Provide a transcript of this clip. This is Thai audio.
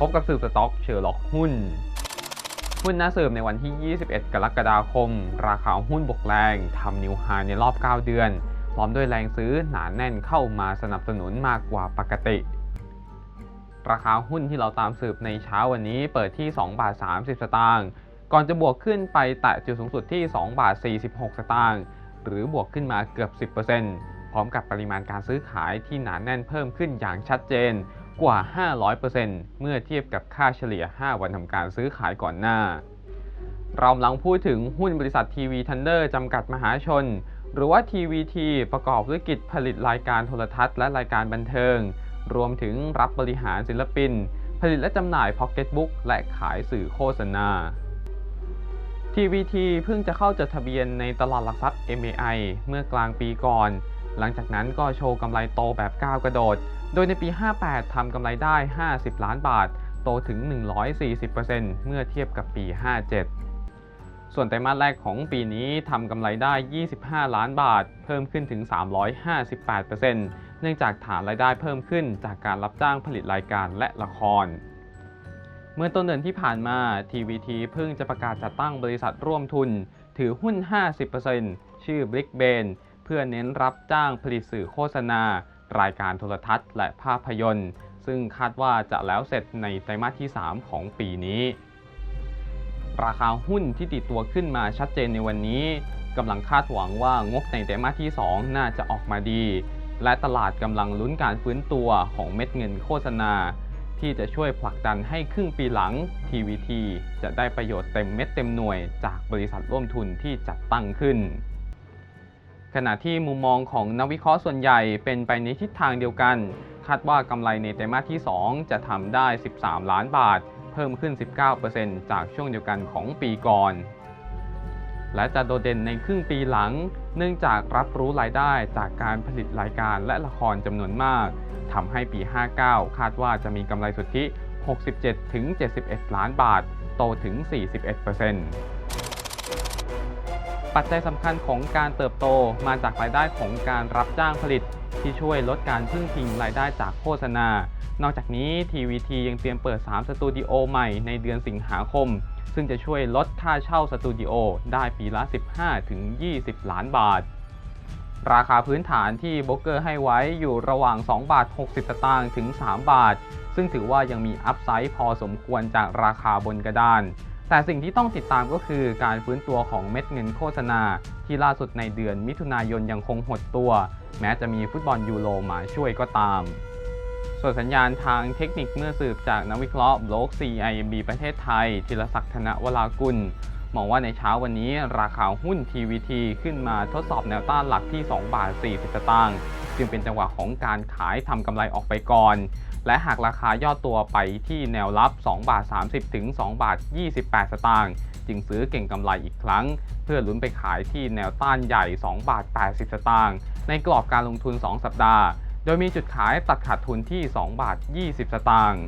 พบกับสืบสต็อกเชอร์ล็อกหุ้น หุ้นน่าสืบในวันที่ 21 กรกฎาคม ราคาหุ้นบกแรงทำนิวไฮในรอบ 9 เดือน พร้อมด้วยแรงซื้อหนาแน่นเข้ามาสนับสนุนมากกว่าปกติ ราคาหุ้นที่เราตามสืบในเช้าวันนี้เปิดที่ 2 บาท 30 สตางค์ก่อนจะบวกขึ้นไปแตะจุดสูงสุดที่ 2 บาท 46 สตางค์หรือบวกขึ้นมาเกือบ 10%พร้อมกับปริมาณการซื้อขายที่หนาแน่นเพิ่มขึ้นอย่างชัดเจน กว่า 500%เมื่อเทียบกับค่าเฉลี่ย 5 วันทำการซื้อขายก่อนหน้า เรากำลังพูดถึงหุ้นบริษัททีวีทันเดอร์จำกัดมหาชน หรือว่า TVT ประกอบธุรกิจผลิตรายการโทรทัศน์และรายการบันเทิง รวมถึงรับบริหารศิลปิน ผลิตและจำหน่ายพ็อกเก็ตบุ๊กและขายสื่อโฆษณา TVT เพิ่งจะเข้าจดทะเบียนในตลาดหลักทรัพย์ MAI เมื่อกลางปีก่อน หลังจากนั้นก็โชว์กำไรโตแบบก้าวกระโดด โดยในปี 58 ทำกำไรได้ 50 ล้านบาท โตถึง 140%เมื่อเทียบกับปี 57 ส่วนไตรมาสแรกของปีนี้ทำกำไรได้ 25 ล้านบาท เพิ่มขึ้นถึง 358%เนื่องจากฐานรายได้เพิ่มขึ้นจากการรับจ้างผลิตรายการและละคร เมื่อต้นเดือนที่ผ่านมา TVT เพิ่งจะประกาศจัดตั้งบริษัทร่วมทุน ถือหุ้น 50%ชื่อ Brick b a n เพื่อเน้นรับจ้างผลิตสื่อโฆษณา รายการโทรทัศน์ และภาพยนตร์ ซึ่งคาดว่าจะแล้วเสร็จในไตรมาสที่ 3 ของปีนี้ ราคาหุ้นที่ติดตัวขึ้นมาชัดเจนในวันนี้กำลังคาดหวังว่างบในไตรมาสที่ 2 น่าจะออกมาดี และตลาดกำลังลุ้นการฟื้นตัวของเม็ดเงินโฆษณา ที่จะช่วยผลักดันให้ครึ่งปีหลัง TVT จะได้ประโยชน์เต็มเม็ดเต็มหน่วยจากบริษัทร่วมทุนที่จัดตั้งขึ้น ขณะที่มุมมองของนักวิเคราะห์ส่วนใหญ่เป็นไปในทิศทางเดียวกัน คาดว่ากำไรในไตรมาสที่ 2 จะทำได้ 13 ล้านบาท เพิ่มขึ้น 19%จากช่วงเดียวกันของปีก่อน และจะโดดเด่นในครึ่งปีหลัง เนื่องจากรับรู้รายได้จากการผลิตรายการและละครจำนวนมากทำให้ปี 59 คาดว่าจะมีกำไรสุทธิ 67-71 ล้านบาท โตถึง 41% ปัจจัยสำคัญของการเติบโตมาจากรายได้ของการรับจ้างผลิต ที่ช่วยลดการพึ่งพิงรายได้จากโฆษณา นอกจากนี้ TVT ยังเตรียมเปิด 3 สตูดิโอใหม่ในเดือนสิงหาคม ซึ่งจะช่วยลดค่าเช่าสตูดิโอได้ปีละ 15-20 ล้านบาท ราคาพื้นฐานที่โบรกเกอร์ให้ไว้อยู่ระหว่าง 2 บาท 60 สตางค์ถึง 3 บาท ซึ่งถือว่ายังมีอัพไซด์พอสมควรจากราคาบนกระดาน แต่สิ่งที่ต้องติดตามก็คือการฟื้นตัวของเม็ดเงินโฆษณา ที่ล่าสุดในเดือนมิถุนายนยังคงหดตัว แม้จะมีฟุตบอลยูโรมาช่วยก็ตาม ส่วนสัญญาณทางเทคนิคเมื่อสืบจากนักวิเคราะห์บล็อก CIMB ประเทศไทยธีรศักดิ์ธนวรากุลมองว่าในเช้าวันนี้ราคาหุ้น TVT ขึ้นมาทดสอบแนวต้านหลักที่ 2 บาท 40 สตางค์ จึงเป็นจังหวะของการขายทำกำไรออกไปก่อน และหากราคาย่อตัวไปที่แนวรับ 2 บาท 30 ถึง 2 บาท 28 สตางค์จึงซื้อเก่งกำไรอีกครั้ง เพื่อลุ้นไปขายที่แนวต้านใหญ่ 2 บาท 80 สตางค์ในกรอบการลงทุน 2 สัปดาห์ โดยมีจุดขายตัดขาดทุนที่ 2 บาท 20 สตางค์